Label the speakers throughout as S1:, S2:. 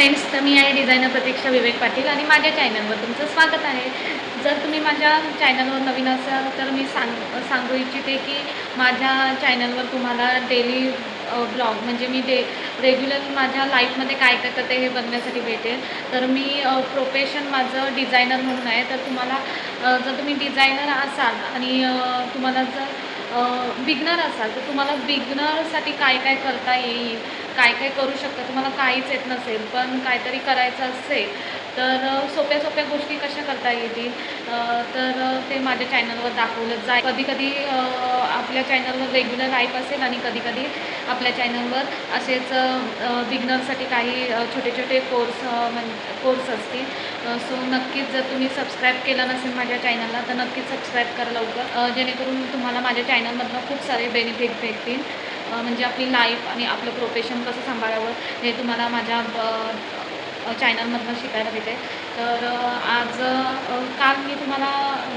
S1: Friends तर मी आहे designer प्रतीक्षा विवेक पाटील आणि माझ्या चॅनलवर तुमचं स्वागत आहे. जर तुम्ही माझ्या चॅनलवर नवीन असाल तर मी सांग सांगू इच्छिते की माझ्या चॅनलवर तुम्हाला डेली ब्लॉग म्हणजे मी डे रेग्युलर माझ्या लाईफमध्ये काय काय करते हे बघण्यासाठी भेटेल. तर मी प्रोफेशन माझं डिझायनर म्हणून आहे. तर तुम्हाला जर तुम्ही डिझायनर असाल आणि तुम्हाला जर बिगनर असाल तर तुम्हाला बिगनरसाठी काय काय करता येईल? काय काय करू शकता तुम्हाला काहीच येत नसेल पण काहीतरी करायचं असेल तर सोप्या सोप्या गोष्टी कशा करता येतील? तर ते माझ्या चॅनलवर दाखवलं जाईल. कधी कधी आपल्या चॅनलवर रेग्युलर लाईफ असेल आणि कधी कधी आपल्या चॅनलवर असेच बिगनरसाठी काही छोटे छोटे कोर्स म्हणजे कोर्स असतील. सो नक्कीच जर तुम्ही सबस्क्राईब केलं नसेल माझ्या चॅनलला तर नक्कीच सबस्क्राईब करा लवकर. जेणेकरून तुम्हाला माझ्या चॅनलमधनं खूप सारे बेनिफिट भेटतील. म्हणजे आपली लाईफ आणि आपलं प्रोफेशन कसं सांभाळावं हे तुम्हाला माझ्या चॅनलमधनं शिकायला भेटेल. तर आज काल मी तुम्हाला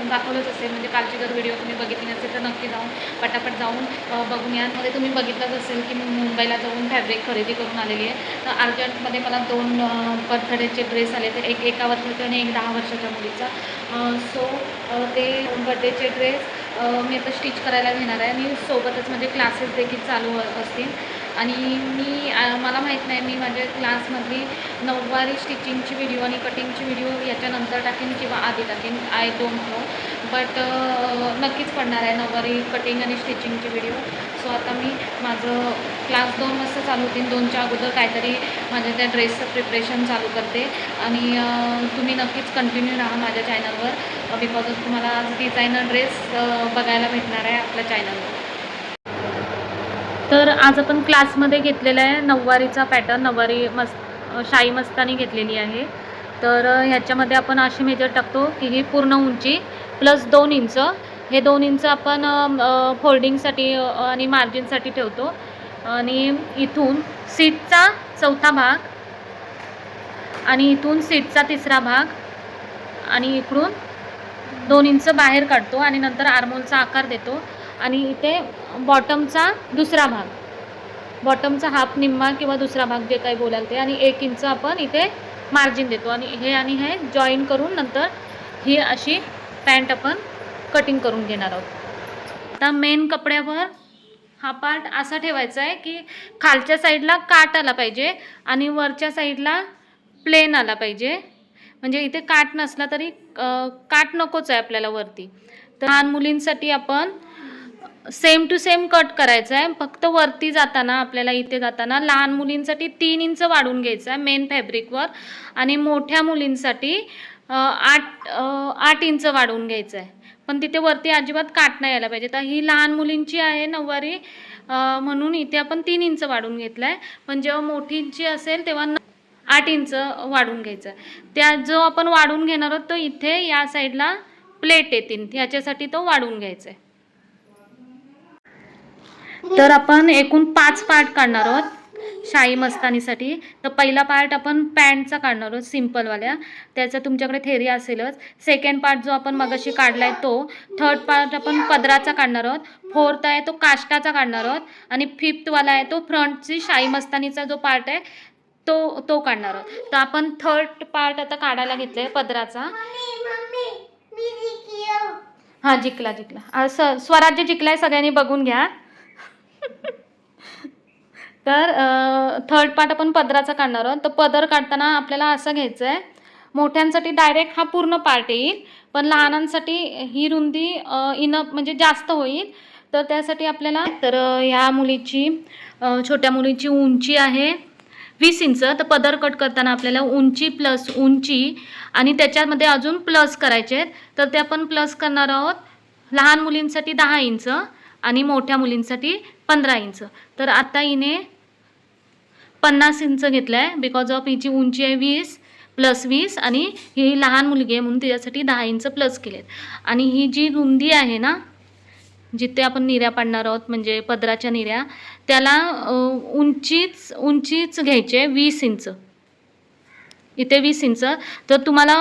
S1: दाखवलंच असेल म्हणजे कालची जर व्हिडिओ तुम्ही बघितली नसेल तर नक्की जाऊन पटापट जाऊन बघून या. मध्ये तुम्ही बघितलंच असेल की मी मुंबईला जाऊन फॅब्रिक खरेदी करून आलेली आहे. तर अर्जंटमध्ये मला दोन बर्थडेचे ड्रेस आले ते एक एका वर्षाचा आणि एक दहा वर्षाच्या मुलीचा. सो ते बर्थडेचे ड्रेस मी आता स्टिच करायला घेणार आहे. आणि सोबतच म्हणजे क्लासेस देखील चालू असतील. आणि मी मला माहीत नाही मी माझ्या क्लासमधली नऊवारी स्टिचिंगची व्हिडिओ आणि कटिंगची व्हिडिओ याच्यानंतर टाकेन किंवा आधी टाकेन. आय डोंट नो बट नक्कीच पडणार आहे नऊवारी कटिंग आणि स्टिचिंगची व्हिडिओ सो आता मी माझं क्लास दोन वाजता चालू होतील. दोनच्या अगोदर काहीतरी माझ्या त्या ड्रेसचं प्रिपरेशन चालू करते. आणि तुम्ही नक्कीच कंटिन्यू राहा माझ्या चॅनलवर बिकॉज ऑफ तुम्हाला आज डिझायनर ड्रेस बघायला भेटणार आहे आपल्या चॅनलवर तर आज आपण क्लासमध्ये घेतलेला आहे नऊवारीचा पॅटर्न नऊवारी मस्त शाई मस्तानी घेतलेली आहे. तर ह्याच्यामध्ये आपण अशी मेजर टाकतो की ही पूर्ण उंची प्लस दोन इंच. हे दोन इंच आपण फोल्डिंगसाठी आणि मार्जिनसाठी ठेवतो. आणि इथून सीटचा चौथा भाग आणि इथून सीटचा तिसरा भाग आणि इकडून दोन इंच बाहेर काढतो आणि नंतर आर्मोलचा आकार देतो. आणि इथे बॉटमचा दुसरा भाग. बॉटमचा हाफ निम्मा किंवा दुसरा भाग जे काही बोलाल ते. आणि एक इंच आपण इथे मार्जिन देतो. आणि हे आणि हे जॉईन करून नंतर ही अशी पॅन्ट आपण कटिंग करून घेणार आहोत. आता मेन कपड्यावर हा पार्ट असा ठेवायचा आहे की खालच्या साईडला काट आला पाहिजे आणि वरच्या साईडला प्लेन आला पाहिजे. म्हणजे इथे काट नसला तरी काट नकोच आहे आपल्याला वरती. तर लहान मुलींसाठी आपण सेम टू सेम कट करायचं आहे. फक्त वरती जाताना आपल्याला इथे जाताना लहान मुलींसाठी तीन इंच वाढून घ्यायचं आहे मेन फॅब्रिकवर आणि मोठ्या मुलींसाठी आठ आठ इंच वाढवून घ्यायचं आहे. पण तिथे वरती अजिबात काट नाही यायला पाहिजे. तर ही लहान मुलींची आहे नऊवारी म्हणून इथे आपण तीन इंच वाढवून घेतलं आहे पण जेव्हा मोठींची असेल तेव्हा आठ इंच वाढवून घ्यायचं. त्या जो आपण वाढवून घेणार आहोत तो इथे या साईडला प्लेट येतील. ह्याच्यासाठी तो वाढवून घ्यायचा आहे. तर आपण एकूण पाच पार्ट काढणार आहोत शाही मस्तानीसाठी. तर पहिला पार्ट आपण पॅन्टचा काढणार आहोत सिम्पलवाल्या. त्याचा तुमच्याकडे थेरी असेलच. सेकंड पार्ट जो आपण मगाशी काढला आहे तो. थर्ड पार्ट आपण पदराचा काढणार आहोत. फोर्थ आहे तो काष्टाचा काढणार आहोत. आणि फिफ्थवाला आहे तो फ्रंटची शाही मस्तानीचा जो पार्ट आहे तो तो काढणार आहोत. तर आपण थर्ड पार्ट आता काढायला घेतला आहे पदराचा हां जिंकला जिंकला. स स्वराज्य जिंकलाय सगळ्यांनी बघून घ्या. तर थर्ड पार्ट आपण पदराचा काढणार आहोत. तर पदर काढताना आपल्याला असं घ्यायचं आहे मोठ्यांसाठी डायरेक्ट हा पूर्ण पार्ट येईल पण लहानांसाठी ही रुंदी इनप म्हणजे जास्त होईल. तर त्यासाठी आपल्याला तर ह्या मुलीची छोट्या मुलीची उंची आहे. वीस इंच तर पदर कट करताना आपल्याला उंची प्लस उंची आणि त्याच्यामध्ये अजून प्लस करायचे आहेत. तर ते आपण प्लस करणार आहोत लहान मुलींसाठी दहा इंच आणि मोठ्या मुलींसाठी पंधरा इंच. तर आता हिने पन्नास इंच घेतलं आहे बिकॉज ऑफ हिची उंची आहे वीस प्लस वीस आणि ही लहान मुलगी आहे म्हणून तिच्यासाठी दहा इंच प्लस केलेत. आणि ही जी रुंदी आहे ना जिथे आपण निऱ्या पाडणार आहोत म्हणजे पदराच्या निऱ्या त्याला उंचीच उंचीच घ्यायची आहे वीस इंच. इथे वीस इंच. तर तुम्हाला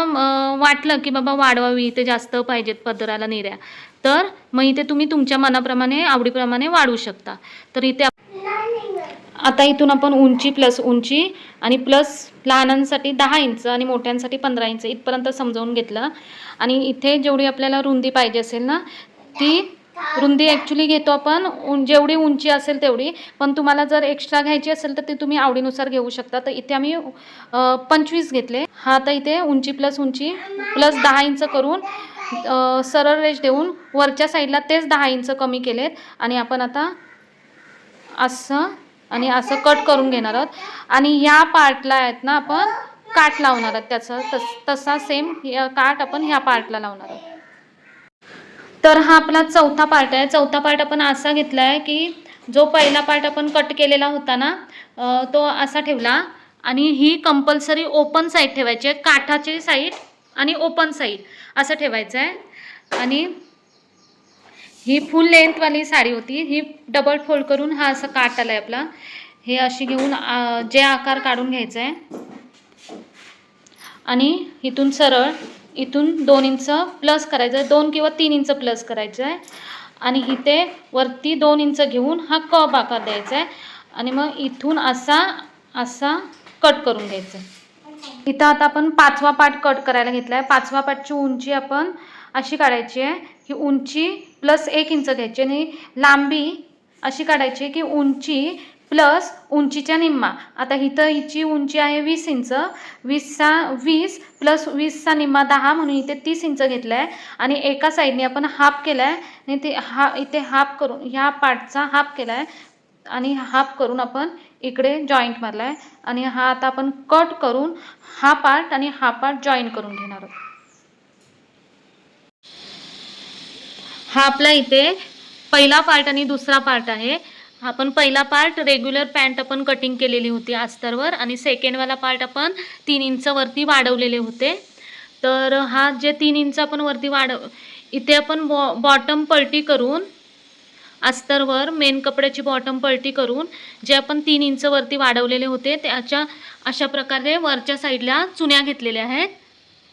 S1: वाटलं की बाबा वाढवावी इथे जास्त पाहिजेत पदराला निऱ्या. तर मग इथे तुम्ही तुमच्या मनाप्रमाणे आवडीप्रमाणे वाढवू शकता. तर इथे आता इथून आपण उंची प्लस उंची आणि प्लस लहानांसाठी दहा इंच आणि मोठ्यांसाठी पंधरा इंच इथपर्यंत समजावून घेतलं. आणि इथे जेवढी आपल्याला रुंदी पाहिजे असेल ना ती रुंदी ॲक्च्युली घेतो आपण. उं जेवढी उंची असेल तेवढी. पण तुम्हाला जर एक्स्ट्रा घ्यायची असेल तर ती तुम्ही आवडीनुसार घेऊ शकता. तर इथे आम्ही पंचवीस घेतले. हा आता इथे उंची प्लस उंची प्लस दहा इंच करून सरळ रेष देऊन वरच्या साईडला तेच दहा इंच कमी केलेत. आणि आपण आता असं आणि असं कट करून घेणार आहोत. आणि ह्या पार्टला आहेत ना आपण काट लावणार आहोत. त्याचा तस तसा सेम काट आपण ह्या पार्टला लावणार आहोत. तर हा आपला चौथा पार्ट आहे. चौथा पार्ट आपण असा घेतला आहे की जो पहिला पार्ट आपण कट केलेला होता ना तो असा ठेवला. आणि ही कंपल्सरी ओपन साईड ठेवायची आहे. काठाची साईड आणि ओपन साईड असं ठेवायचं आहे. आणि ही फुल लेंथवाली साडी होती. ही डबल फोल्ड करून हा असं काट आला आहे आपला. हे अशी घेऊन जे आकार काढून घ्यायचं आहे आणि इथून सरळ इथून दोन इंच प्लस करायचं आहे. दोन किंवा तीन इंच प्लस करायचं आहे. आणि इथे वरती दोन इंच घेऊन हा कप आकार द्यायचा आहे. आणि मग इथून असा असा कट करून घ्यायचा आहे. इथं आता आपण पाचवा पार्ट कट करायला घेतला आहे. पाचवा पाटची उंची आपण अशी काढायची आहे की उंची प्लस एक इंच घ्यायची आणि लांबी अशी काढायची आहे की उंची प्लस उंचीच्या निम्मा. आता इथं हिची उंची आहे वीस इंच. वीसचा वीस प्लस वीसचा निम्मा दहा म्हणून इथे तीस इंच घेतला आहे आणि एका साईडने आपण हाफ केला आहे आणि ते हा इथे हाफ करून ह्या पार्टचा हाफ केला आहे आणि हाफ करून आपण इकडे जॉईंट मारला आहे आणि हा आता आपण कट करून हा पार्ट आणि हा पार्ट जॉईन करून घेणार आहोत. हा आपला इथे पहिला पार्ट आणि दुसरा पार्ट आहे. आपण पहिला पार्ट रेग्युलर पॅन्ट आपण कटिंग केलेली होती अस्तरवर आणि सेकंडवाला पार्ट आपण तीन इंचवरती वाढवलेले होते. तर हा जे तीन इंच आपण वरती वाढव इथे आपण बॉ बॉटम पलटी करून अस्तरवर मेन कपड्याची बॉटम पलटी करून जे आपण तीन इंच वरती वाढवलेले होते त्याच्या अशा प्रकारे वरच्या साईडला चुन्या घेतलेल्या आहेत.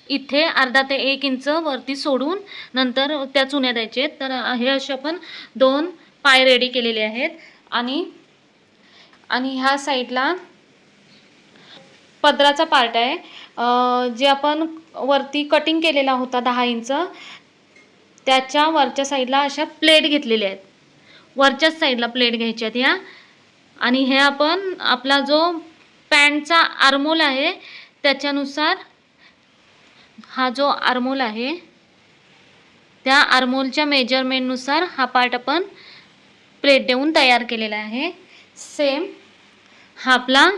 S1: इथे अर्धा ते एक इंच वरती सोडून नंतर त्या चुन्या द्यायचे तर हे असे आपण दोन पाय रेडी केलेले आहेत. आणि आणि ह्या साईडला पदराचा पार्ट आहे. जे आपण वरती कटिंग केलेला होता दहा इंच त्याच्या वरच्या साईडला अशा प्लेट घेतलेल्या आहेत. वरच्याच साईडला प्लेट घ्यायच्या आहेत ह्या. आणि हे आपण आपला जो पॅन्टचा आर्मोल आहे त्याच्यानुसार हा जो आर्मोल आहे त्या आर्मोलच्या मेजरमेंटनुसार हा पार्ट आपण प्लेट देऊन तयार केलेला आहे. सेम हा आपला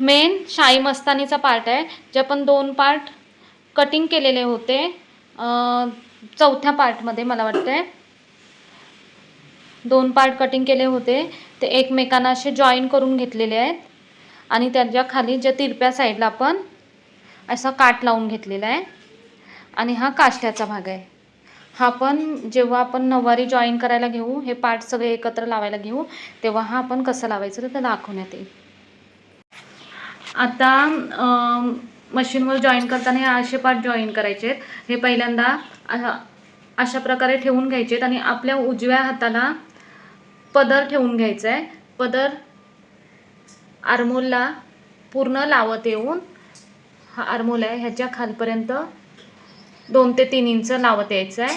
S1: मेन शाही मस्तानीचा पार्ट आहे. जे आपण दोन पार्ट कटिंग केलेले होते चौथ्या पार्टमध्ये मला वाटतंय. दोन पार्ट कटिंग केले होते. ते एकमेकांना असे जॉईन करून घेतलेले आहेत. आणि त्याच्याखाली ज्या तिरप्या साईडला आपण असा काट लावून घेतलेला आहे. आणि हा काष्ट्याचा भाग आहे. हा पण जेव्हा आपण नऊवारी जॉईन करायला घेऊ हे पार्ट सगळे एकत्र लावायला घेऊ तेव्हा हा आपण कसं लावायचं ते दाखवण्यात येईल. आता मशीनवर जॉईन करताना हे असे पार्ट जॉईन करायचे हे पहिल्यांदा अशा प्रकारे ठेवून घ्यायचे आहेत आणि आपल्या उजव्या हाताला पदर ठेवून घ्यायचा आहे पदर आर्मोलला पूर्ण लावत येऊन हा आर्मोल आहे ह्याच्या खालपर्यंत दोन ते तीन इंच लावत यायचं आहे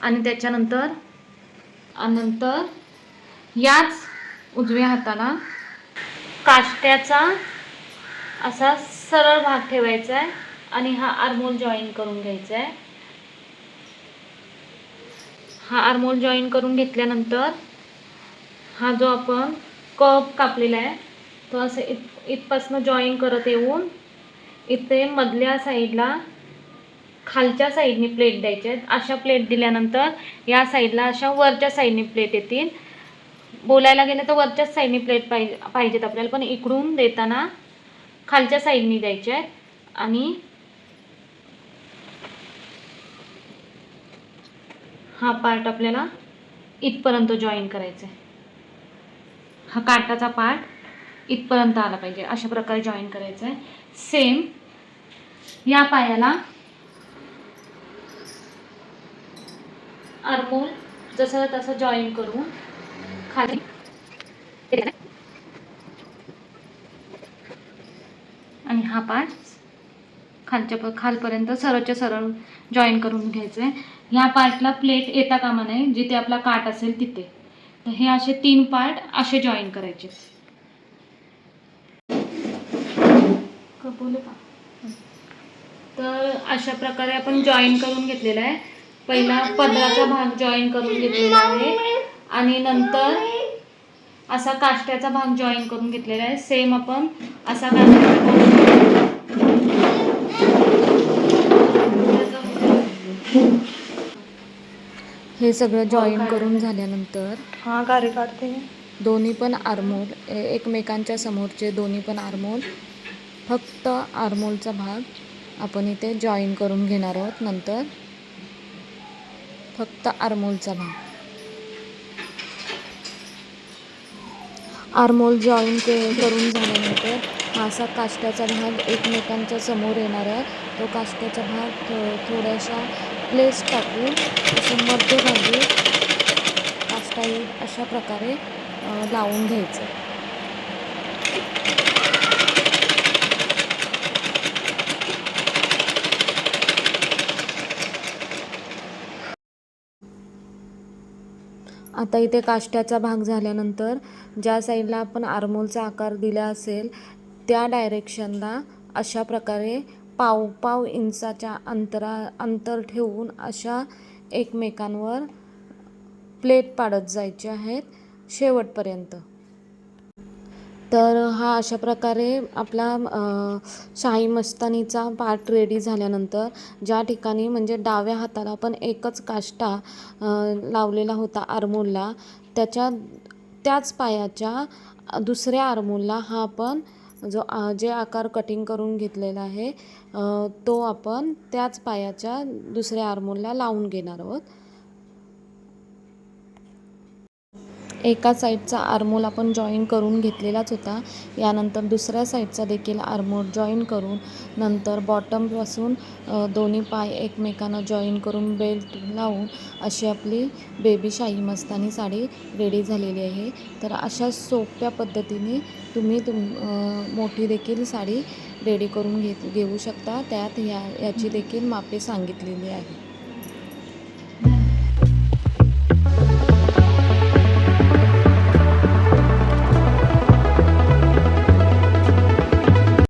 S1: आणि त्याच्यानंतर नंतर याच उजव्या हाताला काष्ट्याचा असा सरळ भाग ठेवायचा आहे आणि हा आरमोल जॉईन करून घ्यायचा आहे हा आरमोल जॉईन करून घेतल्यानंतर हा जो आपण कप कापलेला आहे तो असं इत इथपासनं जॉईन करत येऊन इथे मधल्या साईडला खालच्या साईडनी प्लेट द्यायच्या आहेत. अशा प्लेट दिल्यानंतर या साईडला अशा वरच्या साईडनी प्लेट येतील. बोलायला गेलं तर वरच्याच साईडनी प्लेट पाहिजे पाहिजेत आपल्याला. पण इकडून देताना खालच्या साईडनी द्यायच्या आहेत. आणि हा पार्ट आपल्याला इथपर्यंत जॉईन करायचा आहे हा काटाचा पार्ट इथपर्यंत आला पाहिजे. अशा प्रकारे जॉईन करायचं आहे सेम या पायाला आर्मोल जसं तसं जॉईन करून खाली. आणि हा पार्ट खालच्या प खालपर्यंत सरळच्या सरळ जॉईन करून घ्यायचं आहे ह्या पार्टला प्लेट येता कामा नये जिथे आपला काट असेल तिथे. तर हे असे तीन पार्ट असे जॉईन करायचे. का तर अशा प्रकारे आपण जॉईन करून घेतलेला आहे. पहिला पदराचा भाग जॉईन करून घेतलेला आहे. आणि नंतर असा काष्ट्याचा भाग जॉईन करून घेतलेला आहे. सेम आपण असा हे सगळं जॉईन करून झाल्यानंतर
S2: हाँ गाड़ी काटते हैं
S1: दोन्ही पण आरमोल एकमेकांच्या समोरचे दोन्ही पण आरमोल फक्त आरमोलचा भाग आपण इथे जॉईन करून घेणार आहोत नंतर. फक्त आरमोलचा भाग आरमोल जॉईन के करून झाल्यानंतर असा काष्ट्याचा भाग एकमेकांच्या समोर येणार आहे. तो काष्ट्याचा भाग थो थोड्याशा प्लेस टाकून असं मध्यभागी काष्टा येईल अशा प्रकारे लावून घ्यायचं. आता इथे काष्ट्याचा भाग झाल्यानंतर ज्या साईडला आपण आरमोलचा आकार दिला असेल त्या डायरेक्शनला अशा प्रकारे पाव पाव इंचाच्या अंतरा अंतर ठेवून अशा एकमेकांवर प्लेट पाडत जायचे आहेत शेवटपर्यंत. तर हा अशा प्रकारे आपला शाही मस्तानीचा पार्ट रेडी झाल्यानंतर ज्या ठिकाणी म्हणजे डाव्या हाताला पण एकच काष्टा लावलेला होता आरमोलला त्याच्या त्याच पायाच्या दुसऱ्या आरमोलला हा आपण जो आ- जे आकार कटिंग करून घेतलेला आहे तो आपण त्याच पायाच्या दुसऱ्या आरमोलला लावून घेणार आहोत. एका साईडचा आरमोल आपण जॉईन करून घेतलेलाच होता. यानंतर दुसऱ्या साईडचा देखील आरमोल जॉईन करून नंतर बॉटमपासून दोन्ही पाय एकमेकांना जॉईन करून बेल्ट लावून अशी आपली बेबी शाही मस्तानी साडी रेडी झालेली आहे. तर अशा सोप्या पद्धतीने तुम्ही तुम मोठी देखील साडी रेडी करून घेत घेऊ शकता. त्यात या याची देखील मापे सांगितलेली आहे